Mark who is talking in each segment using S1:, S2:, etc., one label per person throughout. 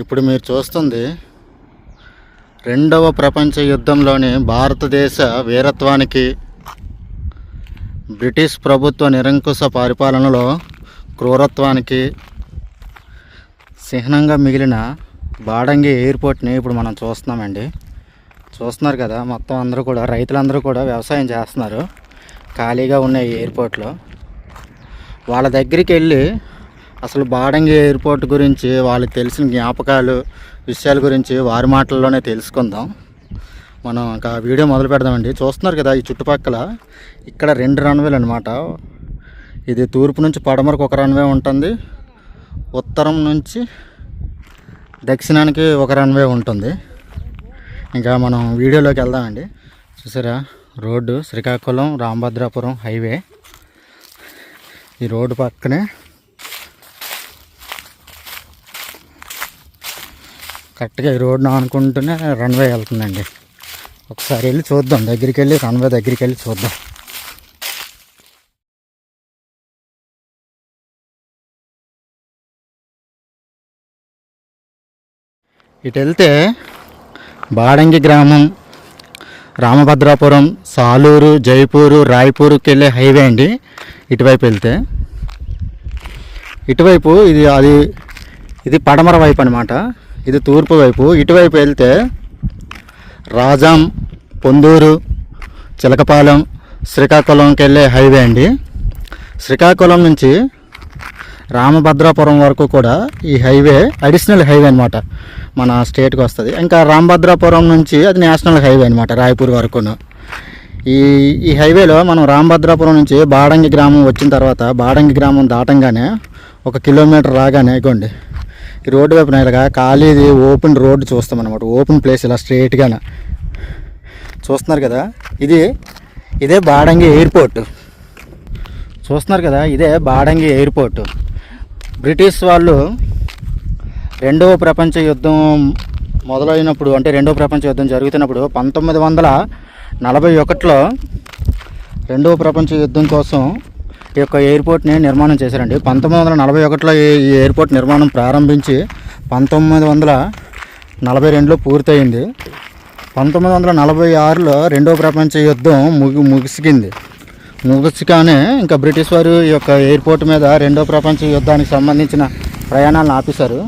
S1: ఇప్పుడు మీరు చూస్తుంది రెండవ ప్రపంచ యుద్ధంలోని భారతదేశ వీరత్వానికి బ్రిటిష్ ప్రభుత్వ నిరంకుశ పరిపాలనలో క్రూరత్వానికి చిహ్నంగా మిగిలిన బాడంగి ఎయిర్పోర్ట్ని ఇప్పుడు మనం చూస్తున్నామండి. చూస్తున్నారు కదా మొత్తం అందరూ కూడా రైతులందరూ కూడా వ్యవసాయం చేస్తున్నారు. ఖాళీగా ఉన్న ఈ ఎయిర్పోర్ట్లో. వాళ్ళ దగ్గరికి వెళ్ళి అసలు బాడంగి ఎయిర్పోర్ట్ గురించి వాళ్ళకి తెలిసిన జ్ఞాపకాలు విషయాల గురించి వారి మాటల్లోనే తెలుసుకుందాం. మనం ఇంకా వీడియో మొదలు పెడదామండి. చూస్తున్నారు కదా ఈ చుట్టుపక్కల ఇక్కడ రెండు రన్వేలు అనమాట ఇది తూర్పు నుంచి పడమరకు ఒక రన్వే ఉంటుంది. ఉత్తరం నుంచి దక్షిణానికి ఒక రన్వే ఉంటుంది. ఇంకా మనం వీడియోలోకి వెళ్దామండి. చూసారా? Road Srikakulam Ramabhadrapuram highway. ఈ రోడ్డు పక్కనే కరెక్ట్గా ఈ రోడ్డును అనుకుంటూనే రన్వే వెళ్తుందండి. ఒకసారి వెళ్ళి చూద్దాం దగ్గరికి వెళ్ళి రన్వే దగ్గరికి వెళ్ళి చూద్దాం. ఇటు వెళ్తే బాడంగి గ్రామం రామభద్రాపురం సాలూరు జైపూరు రాయ్పూర్కి వెళ్ళే హైవే అండి. ఇటువైపు వెళ్తే ఇటువైపు ఇది అది ఇది పడమర వైపు అనమాట ఇది తూర్పు వైపు. ఇటువైపు వెళ్తే రాజాం పొందూరు చిలకపాలెం శ్రీకాకుళంకి వెళ్ళే హైవే అండి. శ్రీకాకుళం నుంచి రామభద్రాపురం వరకు కూడా ఈ హైవే అడిషనల్ హైవే అనమాట మన స్టేట్కి వస్తుంది. ఇంకా రామభద్రాపురం నుంచి అది నేషనల్ హైవే అనమాట రాయపూర్ వరకును. ఈ ఈ హైవేలో మనం రామభద్రాపురం నుంచి బాడంగి గ్రామం వచ్చిన తర్వాత బాడంగి గ్రామం దాటంగానే ఒక కిలోమీటర్ రాగానే ఇగోండి. ఈ రోడ్డు వైపున ఇలాగా ఖాళీది ఓపెన్ రోడ్డు చూస్తాం అనమాట ఓపెన్ ప్లేస్ ఇలా స్ట్రైట్గానే చూస్తున్నారు కదా? ఇది ఇదే బాడంగి ఎయిర్పోర్ట్. చూస్తున్నారు కదా? ఇదే బాడంగి ఎయిర్పోర్ట్. బ్రిటిష్ వాళ్ళు రెండవ ప్రపంచ యుద్ధం మొదలైనప్పుడు అంటే రెండవ ప్రపంచ యుద్ధం జరుగుతున్నప్పుడు పంతొమ్మిది వందల నలభై ఒకటిలో రెండవ ప్రపంచ యుద్ధం కోసం ఈ యొక్క ఎయిర్పోర్ట్ని నిర్మాణం చేశారండి. పంతొమ్మిది వందల నలభై ఒకటిలో ఈ ఎయిర్పోర్ట్ నిర్మాణం ప్రారంభించి పంతొమ్మిది వందల నలభై రెండులో పూర్తయింది. పంతొమ్మిది వందల నలభై ఆరులో రెండవ ప్రపంచ యుద్ధం ముగి ముగిసిగింది. ముగిసిగానే ఇంకా బ్రిటిష్ వారు ఈ యొక్క ఎయిర్పోర్ట్ మీద రెండో ప్రపంచ యుద్ధానికి సంబంధించిన ప్రయాణాలను ఆపేశారు.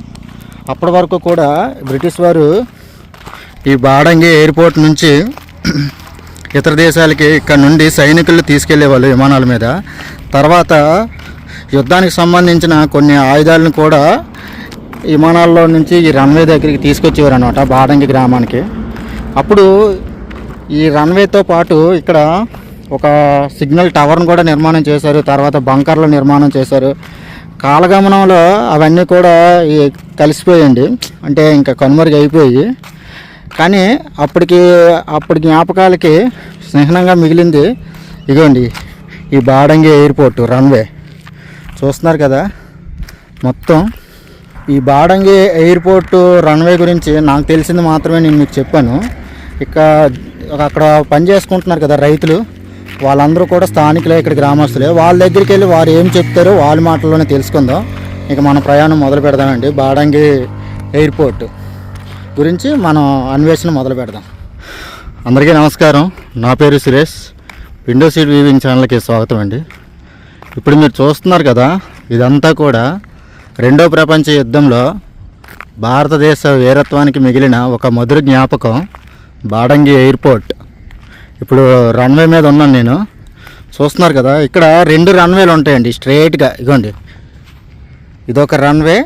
S1: అప్పటి వరకు కూడా బ్రిటిష్ వారు ఈ బాడంగి ఎయిర్పోర్ట్ నుంచి ఇతర దేశాలకి ఇక్కడ నుండి సైనికులు తీసుకెళ్ళేవాళ్ళు విమానాల మీద. తర్వాత యుద్ధానికి సంబంధించిన కొన్ని ఆయుధాలను కూడా విమానాల్లో నుంచి ఈ రన్వే దగ్గరికి తీసుకొచ్చేవారు అనమాట బాడంగి గ్రామానికి. అప్పుడు ఈ రన్వేతో పాటు ఇక్కడ ఒక సిగ్నల్ టవర్ను కూడా నిర్మాణం చేశారు తర్వాత బంకర్లు నిర్మాణం చేశారు. కాలగమనంలో అవన్నీ కూడా కలిసిపోయండి అంటే ఇంకా కనుమరుగైపోయి కానీ అప్పటికి అప్పటి జ్ఞాపకాలకి స్నేహనంగా మిగిలింది ఇగోండి ఈ బాడంగి ఎయిర్పోర్ట్ రన్వే. చూస్తున్నారు కదా? మొత్తం ఈ బాడంగి ఎయిర్పోర్ట్ రన్వే గురించి నాకు తెలిసింది మాత్రమే నేను మీకు చెప్పాను. ఇక అక్కడ పని చేసుకుంటున్నారు కదా రైతులు వాళ్ళందరూ కూడా స్థానికులే ఇక్కడ గ్రామస్తులే. వాళ్ళ దగ్గరికి వెళ్ళి వారు ఏం చెప్తారో వాళ్ళ మాటల్లోనే తెలుసుకుందాం. ఇక మన ప్రయాణం మొదలు పెడదామండి. బాడంగి ఎయిర్పోర్ట్. గురించి మనం అన్వేషణ మొదలు పెడదాం. అందరికీ నమస్కారం. నా పేరు సురేష్. విండో సీట్ వీవింగ్ ఛానల్కి స్వాగతం అండి. ఇప్పుడు మీరు చూస్తున్నారు కదా ఇదంతా కూడా రెండో ప్రపంచ యుద్ధంలో భారతదేశ వీరత్వానికి మిగిలిన ఒక మధుర జ్ఞాపకం బాడంగి ఎయిర్పోర్ట్. ఇప్పుడు రన్వే మీద ఉన్నాను నేను. చూస్తున్నారు కదా ఇక్కడ రెండు రన్వేలు ఉంటాయండి స్ట్రైట్గా ఇగోండి. ఇదొక రన్వే.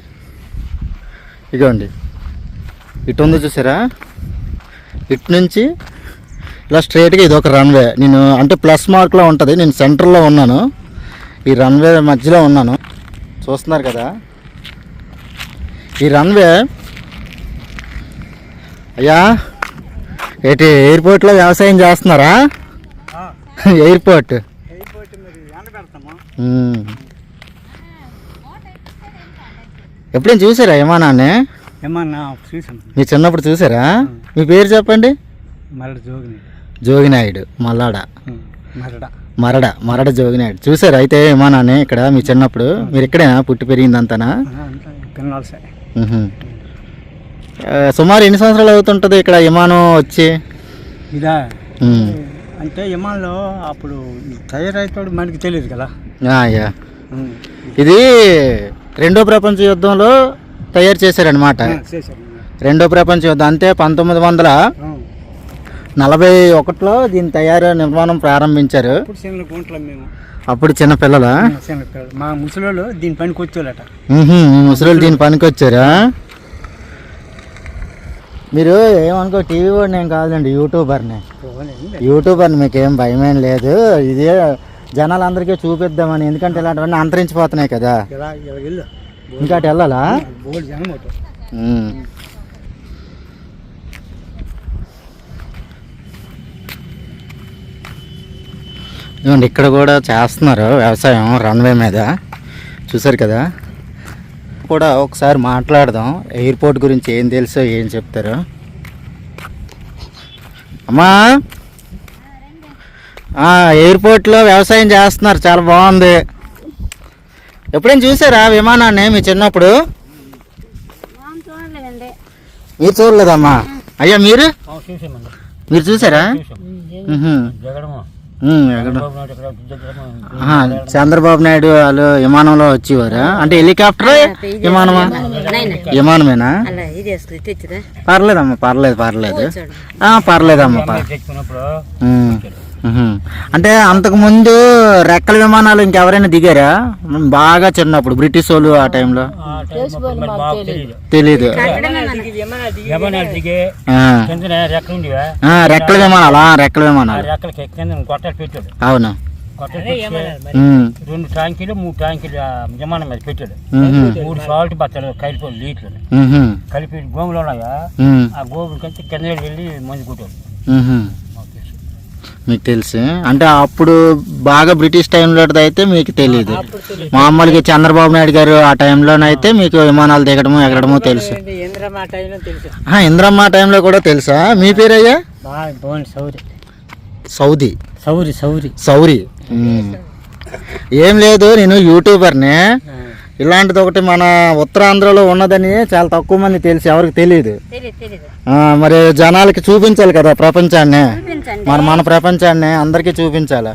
S1: ఇగోండి. ఇటు ఉంది చూసారా? ఇటు నుంచి ఇలా స్ట్రైట్గా ఇది ఒక రన్వే. నేను అంటే ప్లస్ మార్క్లో ఉంటుంది. నేను సెంటర్లో ఉన్నాను. ఈ రన్వే మధ్యలో ఉన్నాను. చూస్తున్నారు కదా? ఈ రన్వే అయ్యా ఏంటి ఎయిర్పోర్ట్లో వ్యవసాయం చేస్తున్నారా? ఎయిర్పోర్ట్. ఎప్పుడైనా చూసారా విమానాన్ని?
S2: ఏమన్నా చూసాను
S1: మీ చిన్నప్పుడు చూసారా? మీ పేరు చెప్పండి.
S2: మరడ జోగిని
S1: జోగినాయుడు మల్లాడ.
S2: మరడ.
S1: మరడ మరడ జోగినాయుడు. చూసారు అయితే విమానాన్ని ఇక్కడ మీ చిన్నప్పుడు? మీరు ఇక్కడేనా? పుట్టి పెరిగిందంతానా సుమారు ఎన్ని సంవత్సరాలు అవుతుంటుంది ఇక్కడ విమానం వచ్చి?
S2: ఇదా. అంటే విమానంలో అప్పుడు తయారైతాడు మనకి తెలియదు కదా.
S1: ఆ, యా.
S2: ఉమ్.
S1: ఇది రెండో ప్రపంచ యుద్ధంలో తయారు చేశారనమాట రెండో ప్రపంచ యుద్ధం. అంతే పంతొమ్మిది వందల. నలభై ఒకటిలో దీని తయారు నిర్మాణం ప్రారంభించారు. అప్పుడు చిన్న పిల్లల.
S2: మా ముసలోళ్ళు దీని పనికి వచ్చేవాళ్ళట.
S1: ముసలి దీని పనికి వచ్చారా? మీరు ఏమనుకో టీవీ వాడు నేను కాదండి యూట్యూబర్ని. యూట్యూబర్ని మీకు ఏం భయమేం లేదు. ఇది జనాలందరికీ చూపిద్దామని. ఎందుకంటే ఇలాంటివన్నీ అంతరించిపోతున్నాయి కదా. ఇంకా అటు వెళ్ళాలా. ఇదిగోండి ఇక్కడ కూడా చేస్తున్నారు వ్యవసాయం రన్వే మీద. చూసారు కదా? కూడా ఒకసారి మాట్లాడదాం ఎయిర్పోర్ట్ గురించి ఏం తెలుసో ఏం చెప్తారు. అమ్మా! ఎయిర్పోర్ట్లో వ్యవసాయం చేస్తున్నారు చాలా బాగుంది. ఎప్పుడైనా చూసారా విమానాన్ని మీ చిన్నప్పుడు? మీరు చూడలేదమ్మా? అయ్యా మీరు? మీరు చూసారా? చంద్రబాబు నాయుడు వాళ్ళు విమానంలో వచ్చేవారా? అంటే హెలికాప్టర్ విమానమా? విమానమేనా? పర్లేదమ్మా పర్లేదు పర్లేదు. ఆ, పర్లేదమ్మా అంటే అంతకు ముందు రెక్కల విమానాలు ఇంకెవరైనా దిగారా? బాగా చిన్నప్పుడు బ్రిటిష్ వాళ్ళు ఆ టైంలో. తెలీదు.
S2: రెక్కలు ఉండేవా?
S1: ఆ, రెక్కల విమానాలు రెక్కల విమానాలు.
S2: రెక్కలకి కింద గొట్టాలు పెట్టాడు.
S1: అవును.
S2: రెండు ట్యాంకీలు మూడు ట్యాంకీలు విమానం మీద పెట్టాడు. మూడు సాల్ట్ బత్తలు కలిపి లీట్లు కలిపి గోగులు ఉన్నాయా? ఆ గోగులు కంటే కింద వెళ్ళి మందు కొట్టాడు.
S1: మీకు తెలుసు. అంటే అప్పుడు బాగా బ్రిటిష్ టైంలో అయితే మీకు తెలియదు మామూలుగా చంద్రబాబు నాయుడు గారు ఆ టైంలోనైతే మీకు విమానాలు దిగడము ఎగరడము తెలుసు. ఇంద్రమ్మ టైంలో కూడా తెలుసా? మీ పేరయ్యా? సౌదీ.
S2: Sorry sorry.
S1: సౌరి. ఏం లేదు నేను యూట్యూబర్ని ఇలాంటిది ఒకటి మన ఉత్తరాంధ్రలో ఉన్నదని చాలా తక్కువ మంది తెలిసి ఎవరికి తెలియదు. మరి జనాలకి చూపించాలి కదా ప్రపంచాన్ని. మరి మన ప్రపంచాన్ని అందరికీ చూపించాలి.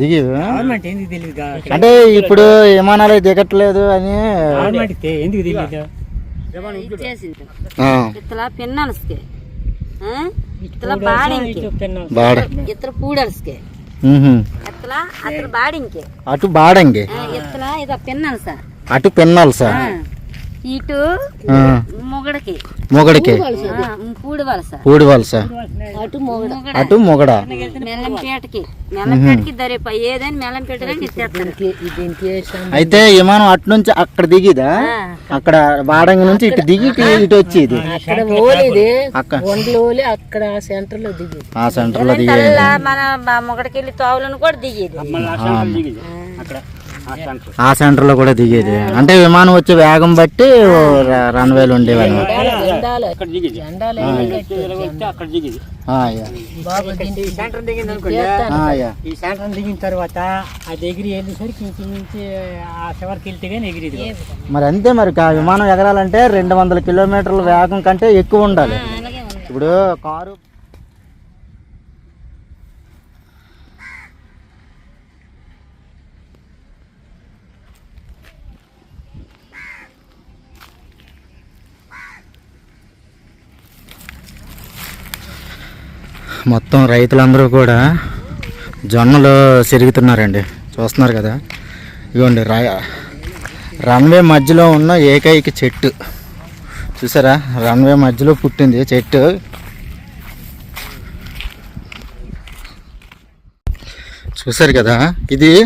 S1: దిగి అంటే ఇప్పుడు విమానాలు దిగట్లేదు అని
S3: ఇతర పూడల్స్కి.
S1: అటు బాడంగి. అటు పిన్నాలి సార్.
S3: ఇటు మొగడకి.
S1: మొగడికి.
S3: పూడి వలస.
S1: పూడి వలస.
S3: అటు మొగడ. మెల్లంపేటకి. మెల్లంపేటకి. దరిప ఏదైనా
S1: అయితే విమానం అటు నుంచి అక్కడ దిగిదా? అక్కడ బాడంగి నుంచి ఇటు దిగి ఇటు వచ్చేది.
S3: అక్కడ ఓలేది.
S1: అక్క.
S3: ఓలి అక్కడ సెంటర్లో దిగి
S1: ఆ సెంటర్లో దిగేది.
S3: మన మొగడికి వెళ్ళి తోవులను కూడా దిగేది.
S2: అక్కడ.
S1: ఆ సెంటర్లో కూడా దిగేది. అంటే విమానం వచ్చే వేగం బట్టి రన్వేలు ఉండేవి అనమాట
S2: అక్కడ దిగింది. అక్కడ దిగింది. ఈ సెంటర్ దిగింది అనుకోండి ఈ సెంటర్ దిగిన తర్వాత అది ఎగిరి వెళ్ళేసరికి ఇంటి నుంచి ఆ చివరికి వెళ్తే కానీ ఎగిరిది
S1: మరి అంతే మరి విమానం ఎగరాలంటే రెండు వందల కిలోమీటర్ల వేగం కంటే ఎక్కువ ఉండాలి. ఇప్పుడు కారు మొత్తం రైతులందరూ కూడా జొన్నలు సిరుగుతున్నారండి. చూస్తున్నారు కదా. ఇదిగోండి రా రన్వే మధ్యలో ఉన్న ఏకైక చెట్టు. చూసారా? రన్వే మధ్యలో పుట్టింది చెట్టు. చూసారు కదా? ఇది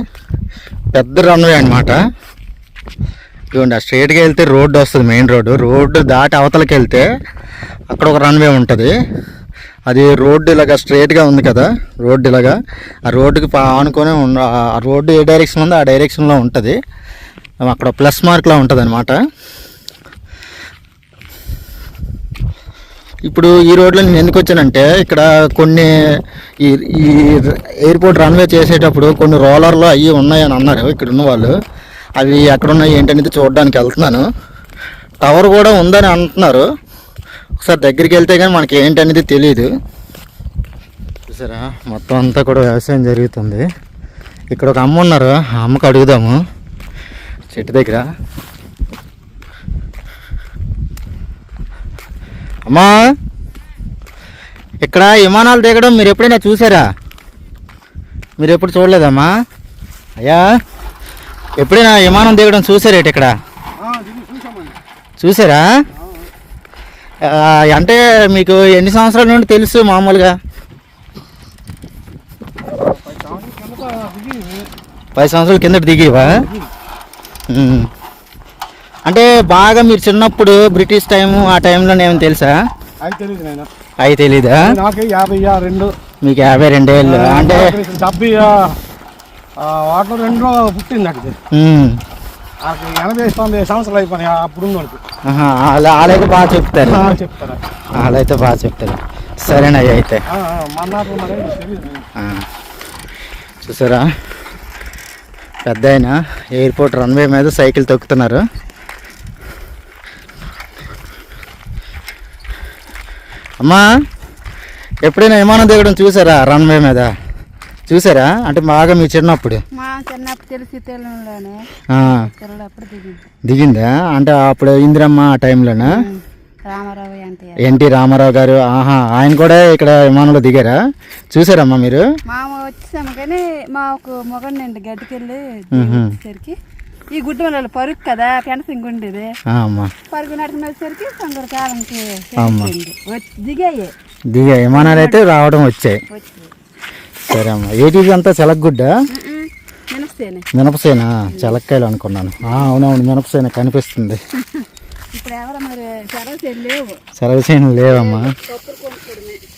S1: పెద్ద రన్వే అనమాట ఇదిగోండి ఆ స్ట్రేట్గా వెళ్తే రోడ్డు వస్తుంది మెయిన్ రోడ్డు. రోడ్డు దాటి అవతలకి వెళ్తే అక్కడ ఒక రన్వే ఉంటుంది. అది రోడ్డు ఇలాగా స్ట్రైట్గా ఉంది కదా రోడ్డు ఇలాగా. ఆ రోడ్డుకి ఆనుకొని ఆ రోడ్డు ఏ డైరెక్షన్ ఉందో ఆ డైరెక్షన్లో ఉంటుంది. అక్కడ ప్లస్ మార్క్లా ఉంటుంది అనమాట ఇప్పుడు ఈ రోడ్లో నేను ఎందుకు వచ్చానంటే ఇక్కడ కొన్ని ఈ ఈ ఎయిర్పోర్ట్ రన్వే చేసేటప్పుడు కొన్ని రోలర్లు అవి ఉన్నాయని అన్నారు ఇక్కడ ఉన్న వాళ్ళు. అవి ఎక్కడ ఉన్నాయి ఏంటనేది చూడడానికి వెళ్తున్నాను. టవర్ కూడా ఉందని అంటున్నారు. ఒకసారి దగ్గరికి వెళ్తే కానీ మనకి ఏంటనేది తెలియదు చూసారా? మొత్తం అంతా కూడా వ్యవసాయం జరుగుతుంది. ఇక్కడ ఒక అమ్మ ఉన్నారు. ఆ అమ్మకి అడుగుదాము. చెట్టు దగ్గర. అమ్మా! ఇక్కడ విమానాలు దిగడం మీరు ఎప్పుడైనా చూసారా? మీరు ఎప్పుడు చూడలేదమ్మా? అయ్యా! ఎప్పుడైనా విమానం దిగడం చూసారేటి ఇక్కడ? చూసారా? అంటే మీకు ఎన్ని సంవత్సరాల నుండి తెలుసు మామూలుగా? పది సంవత్సరాల కిందట దిగేవా. అంటే బాగా మీరు చిన్నప్పుడు బ్రిటిష్ టైము ఆ టైంలో ఏమైనా తెలుసా?
S4: నేను
S1: అవి తెలీదా?
S4: నాకు యాభై రెండు.
S1: మీకు యాభై రెండేళ్ళు అంటే
S4: డెబ్బై పుట్టింది. నాకు. ఎనభై తొంభై సంవత్సరాలు అయిపోయినాయి అప్పుడు ఉన్నోడికి.
S1: ఆహా, వాళ్ళ- వాళ్ళైతే బాగా చెప్తారు.
S4: చెప్తారా.
S1: వాళ్ళైతే బాగా చెప్తారు. సరేనయ్య అయితే. చూసారా? పెద్ద ఆయన ఎయిర్పోర్ట్ రన్వే మీద సైకిల్ తొక్కుతున్నారు. అమ్మా ఎప్పుడైనా విమానం దిగడం చూసారా రన్వే మీద? చూసారా? అంటే బాగా మీ చిన్నప్పుడు.
S3: మా చిన్నప్పుడు తెలిసి తెలంగాణలోనే దిగింది.
S1: అంటే అప్పుడు ఇందిరమ్మ ఆ టైంలోనా
S3: రామారావు
S1: ఎన్టీ రామారావు గారు ఆహా ఆయన కూడా ఇక్కడ విమానంలో దిగారా? చూసారమ్మా మీరు?
S3: మామ వచ్చాము కానీ మాకు మొగండి గడ్డికెళ్ళి. వచ్చేసరికి ఈ గుడ్డు వల్ల పరుగు కదా ఫెన్సింగ్ ఉండేది. పరుగు నడుకుని వచ్చేసరికి సంగర కాలంకి దిగాయి.
S1: దిగా విమానాలు అయితే రావడం వచ్చాయి.
S3: వచ్చి
S1: సరే అమ్మా. ఏటీవీ అంతా చెలగగుడ్డ మినపసేన. చెలక్కాయలు అనుకున్నాను. అవునవును మినపసేన కనిపిస్తుంది. సెలవుసేన లేవమ్మా.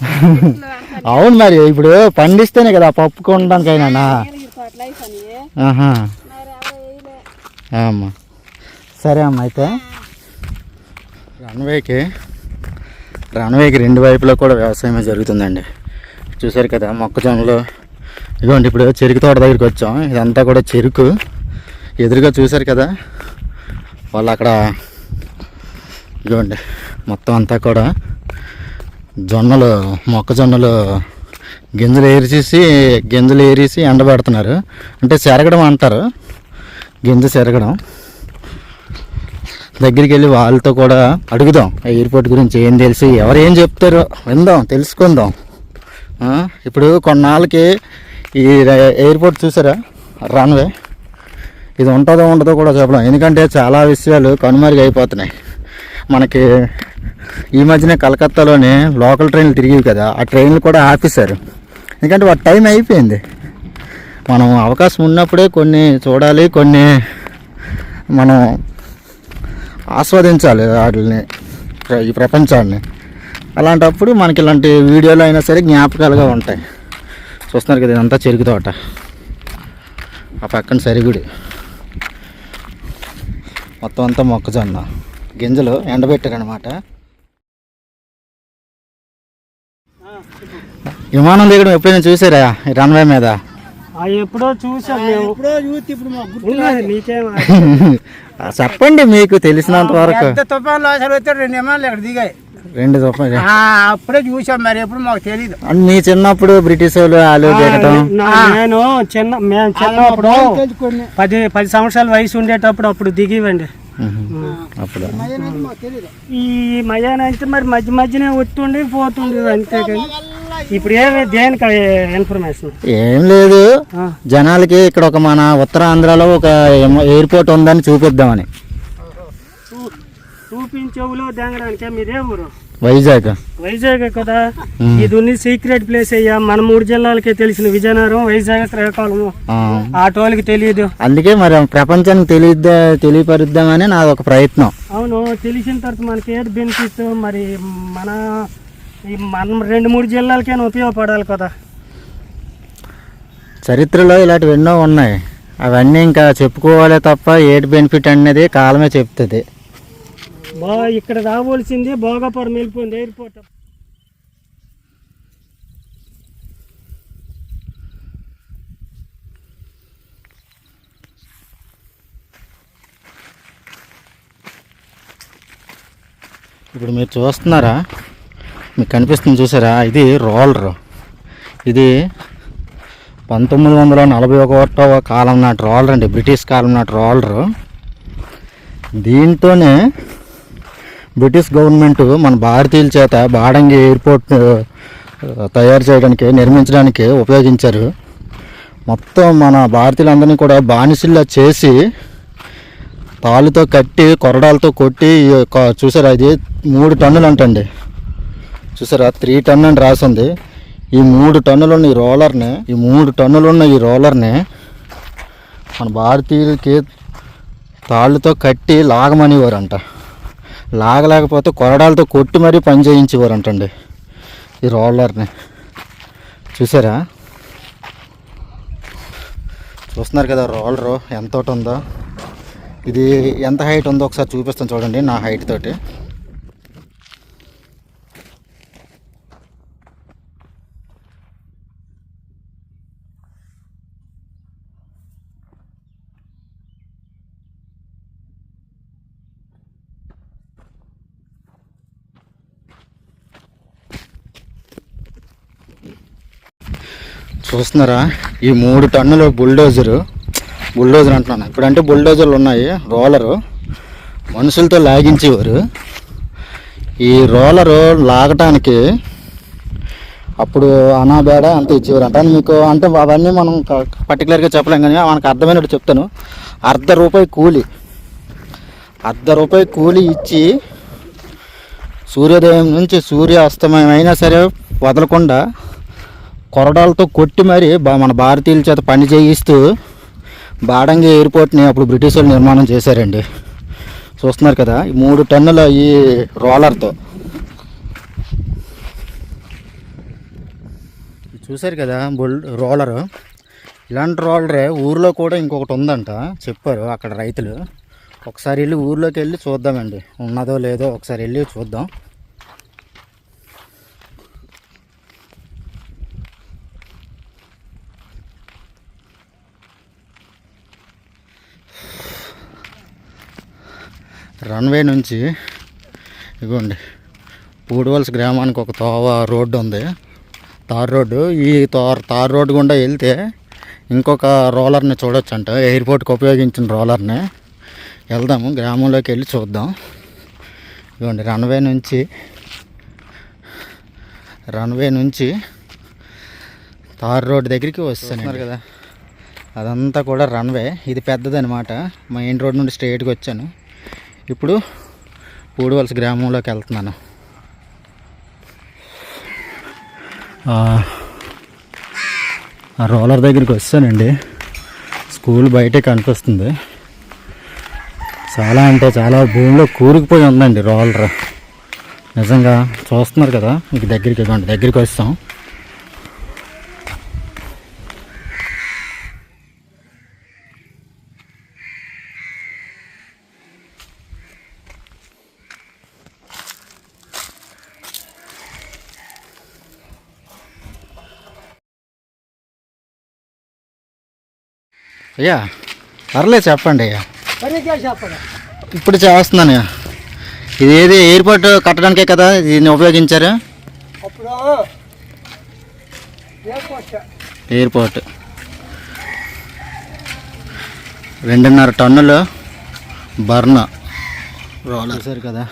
S1: అవును మరి ఇప్పుడు పండిస్తేనే కదా పప్పు కొనడానికైనా. అమ్మా సరే అమ్మ అయితే. రన్వేకి రన్వేకి రెండు వైపులో కూడా వ్యవసాయమే జరుగుతుందండి. చూసారు కదా మొక్కజొన్నలు. ఇదిగోండి ఇప్పుడు చెరుకు తోట దగ్గరికి వచ్చాం. ఇదంతా కూడా చెరుకు. ఎదురుగా చూసారు కదా వాళ్ళు అక్కడ ఇదిగోండి మొత్తం అంతా కూడా జొన్నలు మొక్కజొన్నలు గింజలు ఏరిచేసి గింజలు ఏరేసి ఎండబెడుతున్నారు అంటే చెరగడం అంటారు. గింజ చెరగడం దగ్గరికి వెళ్ళి వాళ్ళతో కూడా అడుగుదాం. ఎయిర్పోర్ట్ గురించి ఏం తెలిసి ఎవరు ఏం చెప్తారో విందాం తెలుసుకుందాం. ఇప్పుడు కొన్నాళ్ళకి ఈ ఎయిర్పోర్ట్ చూసారా? రన్వే. ఇది ఉంటుందో ఉండదో కూడా చెప్పడం ఎందుకంటే చాలా విషయాలు కనుమరుగు అయిపోతున్నాయి. మనకి ఈ మధ్యనే కలకత్తాలోనే లోకల్ ట్రైన్లు తిరిగి కదా ఆ ట్రైన్లు కూడా ఆపేశారు. ఎందుకంటే వాటి టైం అయిపోయింది. మనం అవకాశం ఉన్నప్పుడే కొన్ని చూడాలి కొన్ని మనం ఆస్వాదించాలి వాటిని ప్ర- ఈ ప్రపంచాన్ని. అలాంటప్పుడు మనకి ఇలాంటి వీడియోలు అయినా సరే జ్ఞాపకాలుగా ఉంటాయి. చూస్తున్నారు కదా ఇదంతా చెరుకు తోట. ఆ పక్కన సరిగుడి. మొత్తం అంతా మొక్కజొన్న. గింజలు ఎండబెట్టారనమాట విమానం దిగడం ఎప్పుడైనా చూసారా ఈ రన్వే మీద?
S2: ఆ ఎప్పుడో చూసాం
S1: చెప్పండి మీకు తెలిసినంత వరకు.
S4: తుఫాన్లు అసలు వస్తే రెండు విమానాలు ఇక్కడ దిగాయి.
S1: రెండు
S4: ఆ, అప్పుడే చూసాం మరి ఎప్పుడు మాకు తెలియదు
S1: మీ చిన్నప్పుడు బ్రిటిష్ వాళ్ళు
S2: నేను చిన్న మేము చిన్నప్పుడు పది పది సంవత్సరాల వయసు ఉండేటప్పుడు అప్పుడు దిగివండి.
S1: అప్పుడు.
S4: మాకు తెలియదు
S2: ఈ మయాన అయితే మరి మధ్య మధ్యనే వస్తుండే పోతుండే అంతే కానీ. ఇప్పుడు ఏమి దేనికి ఇన్ఫర్మేషన్
S1: ఏం లేదు. జనాలకి ఇక్కడ ఒక మన ఉత్తరాంధ్రలో ఒక ఎయిర్పోర్ట్ ఉందని చూపిద్దామని.
S2: చూపించవులో దెంగడానికి? మీదే ఊరు.
S1: వైజాగ్.
S2: వైజాగ్ కదా? ఇది ఉంది సీక్రెట్ ప్లేస్ అయ్యా. మన మూడు జిల్లాలకే తెలిసిన విజయనగరం వైజాగ్ శ్రీకాకుళం ఆటోలకి తెలియదు
S1: అందుకే మరి ప్రపంచానికి తెలియద్దా తెలియపరుద్దామని నాది ఒక ప్రయత్నం.
S2: అవును తెలిసిన తర్వాత మనకి ఏది బెనిఫిట్ మరి మన ఈ మన రెండు మూడు జిల్లాలకైనా ఉపయోగపడాలి కదా?
S1: చరిత్రలో ఇలాంటివి ఎన్నో ఉన్నాయి. అవన్నీ ఇంకా చెప్పుకోవాలే తప్ప ఏటి బెనిఫిట్ అనేది కాలమే చెప్తుంది.
S2: బా ఇక్కడ రావాల్సింది భోగాపురం వెళ్ళిపోయింది ఎయిర్పోర్ట్
S1: ఇప్పుడు మీరు చూస్తున్నారా? మీకు కనిపిస్తుంది చూసారా? ఇది రోలర్ ఇది పంతొమ్మిది వందల నలభై ఒకటవ కాలం నాటి రోలర్ అండి. బ్రిటిష్ కాలం నాటి రోలరు దీంతోనే బ్రిటిష్ గవర్నమెంట్ మన భారతీయుల చేత బాడంగి ఎయిర్పోర్ట్ తయారు చేయడానికి నిర్మించడానికి ఉపయోగించారు. మొత్తం మన భారతీయులందరినీ కూడా బానిసల్లా చేసి తాళ్ళతో కట్టి కొరడాలతో కొట్టి చూసారా ఇది? మూడు టన్నులు అంటండి చూసారా? త్రీ టన్ అని రాసింది. ఈ మూడు టన్నులు ఉన్న ఈ రోలర్ని ఈ మూడు టన్నులు ఉన్న ఈ రోలర్ని మన భారతీయులకి తాళ్ళతో కట్టి లాగమనేవారంట. లాగలేకపోతే కొరడాలతో కొట్టి మరీ పని చేయించేవారంటండి ఈ రోలర్ని. చూసారా? చూస్తున్నారు కదా రోలరు ఎంత ఒకటి ఉందో. ఇది ఎంత హైట్ ఉందో ఒకసారి చూపిస్తాను చూడండి నా హైట్ తోటి. చూస్తున్నారా? ఈ మూడు టన్నుల బుల్డోజరు. బుల్డోజర్ అంటున్నాను. ఇప్పుడంటే బుల్డోజర్లు ఉన్నాయి రోలరు. మనుషులతో లాగించేవారు. ఈ రోలరు లాగటానికి అప్పుడు అనాబేడ అంత ఇచ్చేవారు అంటే మీకు అంటే అవన్నీ మనం పర్టికులర్గా చెప్పలేం కానీ మనకు అర్థమైనట్టు చెప్తాను. అర్ధ రూపాయి కూలి. అర్ధ రూపాయి కూలి ఇచ్చి సూర్యోదయం నుంచి సూర్యాస్తమయం అయినా సరే వదలకుండా కొరడాలతో కొట్టి మరి బా- మన భారతీయుల చేత పని చేయిస్తూ బాడంగి ఎయిర్పోర్ట్ని అప్పుడు బ్రిటిష్ వాళ్ళు నిర్మాణం చేశారండి. చూస్తున్నారు కదా ఈ మూడు టన్నుల ఈ రోలర్తో. చూశారు కదా బుల్ రోలరు. ఇలాంటి రోలరే ఊర్లో కూడా ఇంకొకటి ఉందంట చెప్పారు అక్కడ రైతులు. ఒకసారి వెళ్ళి ఊర్లోకి వెళ్ళి చూద్దామండి. ఉన్నదో లేదో ఒకసారి వెళ్ళి చూద్దాం. రన్వే నుంచి ఇగోండి పూడివలస గ్రామానికి ఒక తోవ రోడ్డు ఉంది. తార్ రోడ్డు ఈ తార్ తార్ రోడ్డు గుండా వెళ్తే ఇంకొక రోలర్ని చూడొచ్చంట. ఎయిర్పోర్ట్కి ఉపయోగించిన రోలర్ని. వెళ్దాము గ్రామంలోకి వెళ్ళి చూద్దాం. ఇదిగోండి రన్వే నుంచి రన్వే నుంచి తార్ రోడ్ దగ్గరికి వస్తున్నారు కదా. అదంతా కూడా రన్వే. ఇది పెద్దదనమాట. మెయిన్ రోడ్ నుండి స్ట్రైట్గా వచ్చాను. ఇప్పుడు పూడివలస గ్రామంలోకి వెళ్తున్నాను. రోలర్ దగ్గరికి వచ్చానండి. స్కూల్ బయటే కనిపిస్తుంది. చాలా అంటే చాలా భూమిలో కూరుకుపోయి ఉందండి రోలర్. నిజంగా చూస్తున్నారు కదా మీకు దగ్గరికి ఇవ్వండి దగ్గరికి వస్తాం. అయ్యా పర్లేదు చెప్పండి అయ్యా. ఇప్పుడు చేస్తున్నాను ఇది ఏది ఎయిర్పోర్ట్ కట్టడానికే కదా దీన్ని ఉపయోగించారు?
S2: ఎయిర్పోర్ట్.
S1: రెండున్నర టన్నులు బర్న్ రోలర్. సార్ కదా.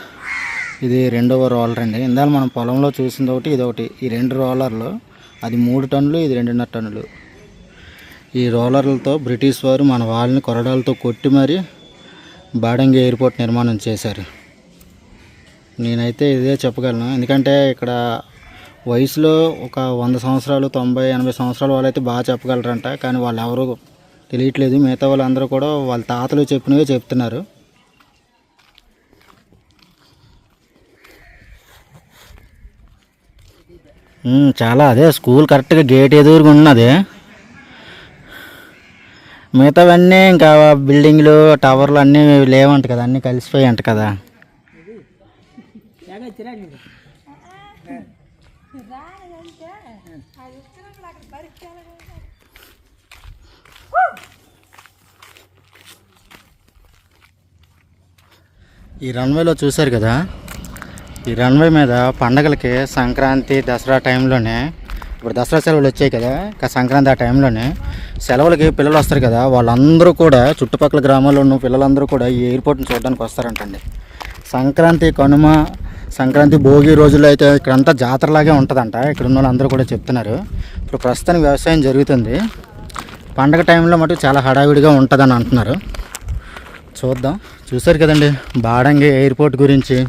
S1: ఇది రెండవ రోలర్ అండి. ఇందాక మనం పొలంలో చూసింది ఒకటి ఇది ఒకటి ఈ రెండు రోలర్లు అది మూడు టన్నులు ఇది రెండున్నర టన్నులు. ఈ రోలర్లతో బ్రిటిష్ వారు మన వాళ్ళని కొరడాలతో కొట్టి మరి బాడంగి ఎయిర్పోర్ట్ నిర్మాణం చేశారు. నేనైతే ఇదే చెప్పగలను. ఎందుకంటే ఇక్కడ వయసులో ఒక వంద సంవత్సరాలు తొంభై ఎనభై సంవత్సరాల వాళ్ళైతే బాగా చెప్పగలరంట. కానీ వాళ్ళు ఎవరు తెలియట్లేదు. మిగతా వాళ్ళందరూ కూడా వాళ్ళ తాతలు చెప్పినవే చెప్తున్నారు. చాలా అదే. స్కూల్ కరెక్ట్గా గేట్ ఎదురుగా ఉన్నది. మిగతావన్నీ ఇంకా బిల్డింగ్లు టవర్లు అన్నీ లేవంట కదా అన్నీ కలిసిపోయి అంట కదా. ఈ రన్వేలో చూశారు కదా? ఈ రన్వే మీద పండగలకి సంక్రాంతి దసరా టైంలోనే ఇప్పుడు దసరా సెలవులు వచ్చాయి కదా ఇంకా సంక్రాంతి ఆ టైంలోనే సెలవులకి పిల్లలు వస్తారు కదా వాళ్ళందరూ కూడా చుట్టుపక్కల గ్రామాల్లో ఉన్న పిల్లలందరూ కూడా ఈ ఎయిర్పోర్ట్ని చూడడానికి వస్తారంటండి. సంక్రాంతి కనుమ సంక్రాంతి భోగి రోజుల్లో అయితే ఇక్కడంతా జాతరలాగే ఉంటుందంట ఇక్కడ ఉన్న వాళ్ళందరూ కూడా చెప్తున్నారు. ఇప్పుడు ప్రస్తుతానికి వ్యవసాయం జరుగుతుంది. పండగ టైంలో మటు చాలా హడావిడిగా ఉంటుందని అంటున్నారు. చూద్దాం. చూశారు కదండి బాడంగి ఎయిర్పోర్ట్ గురించి.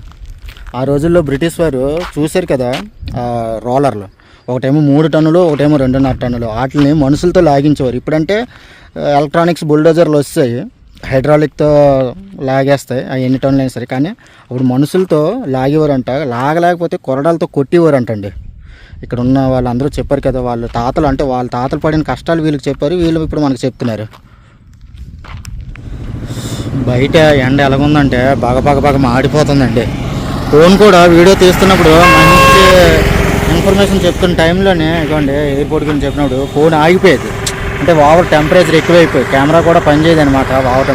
S1: ఆ రోజుల్లో బ్రిటిష్ వారు చూశారు కదా రోలర్లు. ఒకటేమో మూడు టన్నులు ఒకటేమో రెండున్నర టన్నులు. వాటిని మనుషులతో లాగించేవారు. ఇప్పుడంటే ఎలక్ట్రానిక్స్ బుల్డోజర్లు వస్తాయి. హైడ్రాలిక్తో లాగేస్తాయి. అవి ఎన్ని టన్నులు అయినా సరే. కానీ అప్పుడు మనుషులతో లాగేవారంట. లాగలేకపోతే కొరడాలతో కొట్టేవారంటండి. ఇక్కడ ఉన్న వాళ్ళందరూ చెప్పారు కదా వాళ్ళు తాతలు అంటే వాళ్ళ తాతలు పడిన కష్టాలు వీళ్ళకి చెప్పారు. వీళ్ళు ఇప్పుడు మనకు చెప్తున్నారు. బయట ఎండ ఎలాగుందంటే బాగా బాగా బాగా మాడిపోతుందండి. ఫోన్ కూడా వీడియో తీస్తున్నప్పుడు మంచి ఇన్ఫర్మేషన్ చెప్తున్న టైంలోనే ఇదిగోండి ఎయిర్పోర్ట్ గురించి చెప్పినప్పుడు ఫోన్ ఆగిపోయేది. అంటే ఓవర్ టెంపరేచర్ ఎక్కువైపోయి కెమెరా కూడా పనిచేయదు అనమాట ఓవర్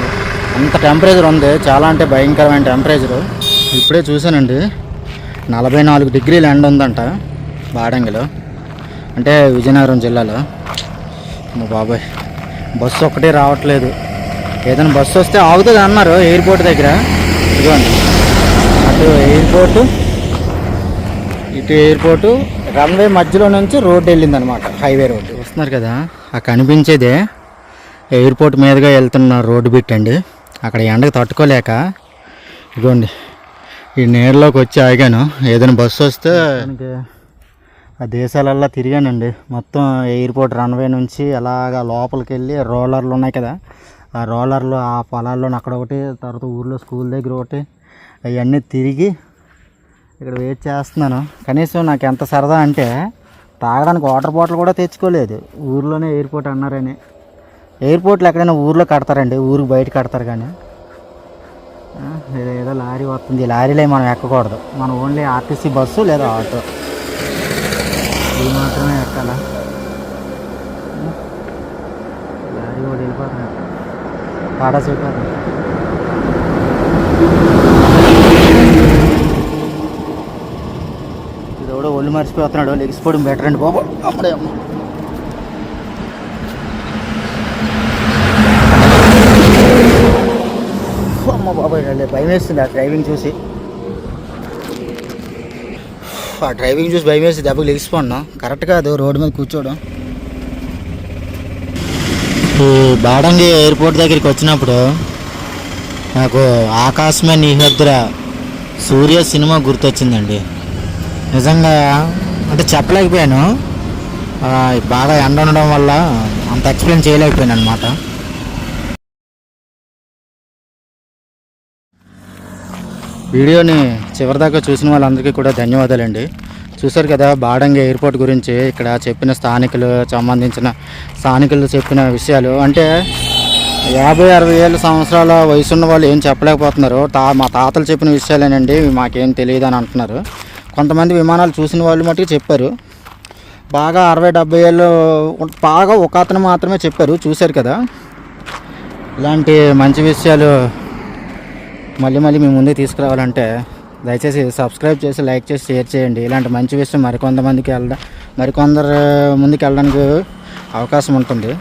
S1: అంత టెంపరేచర్ ఉంది చాలా అంటే భయంకరమైన టెంపరేచర్. ఇప్పుడే చూశానండి నలభై నాలుగు డిగ్రీల ఎండ ఉందంట బాడంగిలో అంటే విజయనగరం జిల్లాలో. మా బాబాయ్ బస్సు ఒక్కటే రావట్లేదు. ఏదైనా బస్సు వస్తే ఆగుతుంది అన్నారు ఎయిర్పోర్ట్ దగ్గర. ఇదిగోండి అటు ఎయిర్పోర్టు ఇటు ఎయిర్పోర్టు రన్వే మధ్యలో నుంచి రోడ్డు వెళ్ళింది అనమాట హైవే రోడ్డు వస్తున్నారు కదా ఆ కనిపించేదే ఎయిర్పోర్ట్ మీదుగా వెళ్తున్న రోడ్డు బిట్ అండి. అక్కడ ఎండకు తట్టుకోలేక ఇదిగోండి ఈ నీడలోకి వచ్చి ఆగాను. ఏదైనా బస్సు వస్తే ఆ దేశాలల్లో తిరిగానండి. మొత్తం ఎయిర్పోర్ట్ రన్వే నుంచి అలాగా లోపలికి వెళ్ళి రోలర్లు ఉన్నాయి కదా ఆ రోలర్లు ఆ పొలాల్లో అక్కడ ఒకటి తర్వాత ఊర్లో స్కూల్ దగ్గర ఒకటి అవన్నీ తిరిగి ఇక్కడ వెయిట్ చేస్తున్నాను. కనీసం నాకు ఎంత సరదా అంటే తాగడానికి వాటర్ బాటిల్ కూడా తెచ్చుకోలేదు. ఊర్లోనే ఎయిర్పోర్ట్ అన్నారని. ఎయిర్పోర్ట్లు ఎక్కడైనా ఊర్లో కడతారండి. ఊరికి బయట కడతారు కానీ. ఏదో లారీ వస్తుంది. ఈ లారీలో మనం ఎక్కకూడదు. మనం ఓన్లీ ఆర్టీసీ బస్సు లేదా ఆటో. ఇది మాత్రమే ఎక్కాలా? లారీ కూడా వెళ్ళిపోతున్నాడు. టాటా సూపర్ ఇది కూడా ఒళ్ళు మర్చిపోతున్నాడు. లెగిసిపోవడం బెటర్ అండి బాబు. అప్పుడే అమ్మ. బాబాయ్ భయం వేస్తుంది ఆ డ్రైవింగ్ చూసి. ఆ డ్రైవింగ్ చూసి భయం వేసి దెబ్బకి లెగిసిపోండి కరెక్ట్ కాదు రోడ్డు మీద కూర్చోవడం. బాడంగి ఎయిర్పోర్ట్ దగ్గరికి వచ్చినప్పుడు నాకు ఆకాశమే నీహద్ర సూర్య సినిమా గుర్తొచ్చిందండి. నిజంగా అంటే చెప్పలేకపోయాను. బాగా ఎండ ఉండడం వల్ల అంత ఎక్స్ప్లెయిన్ చేయలేకపోయాను అనమాట వీడియోని చివరిదాకా చూసిన వాళ్ళందరికీ కూడా ధన్యవాదాలండి. చూశారు కదా బాడంగి ఎయిర్పోర్ట్ గురించి ఇక్కడ చెప్పిన స్థానికులు సంబంధించిన స్థానికులు చెప్పిన విషయాలు. అంటే యాభై అరవై ఏళ్ళ సంవత్సరాల వయసున్న వాళ్ళు ఏం చెప్పలేకపోతున్నారు. తా మా తాతలు చెప్పిన విషయాలేనండి మాకేం తెలియదు అని అంటున్నారు. కొంతమంది విమానాలు చూసిన వాళ్ళు మట్టుకు చెప్పారు. బాగా అరవై డెబ్బై ఏళ్ళు బాగా ఒక అతను మాత్రమే చెప్పారు చూశారు కదా. ఇలాంటి మంచి విషయాలు మళ్ళీ మళ్ళీ మీ ముందుకు తీసుకురావాలంటే దయచేసి సబ్స్క్రైబ్ చేసి లైక్ చేసి షేర్ చేయండి. ఇలాంటి మంచి విషయం మరికొంతమందికి వెళ్ళడం మరికొందరు ముందుకు వెళ్ళడానికి అవకాశం ఉంటుంది.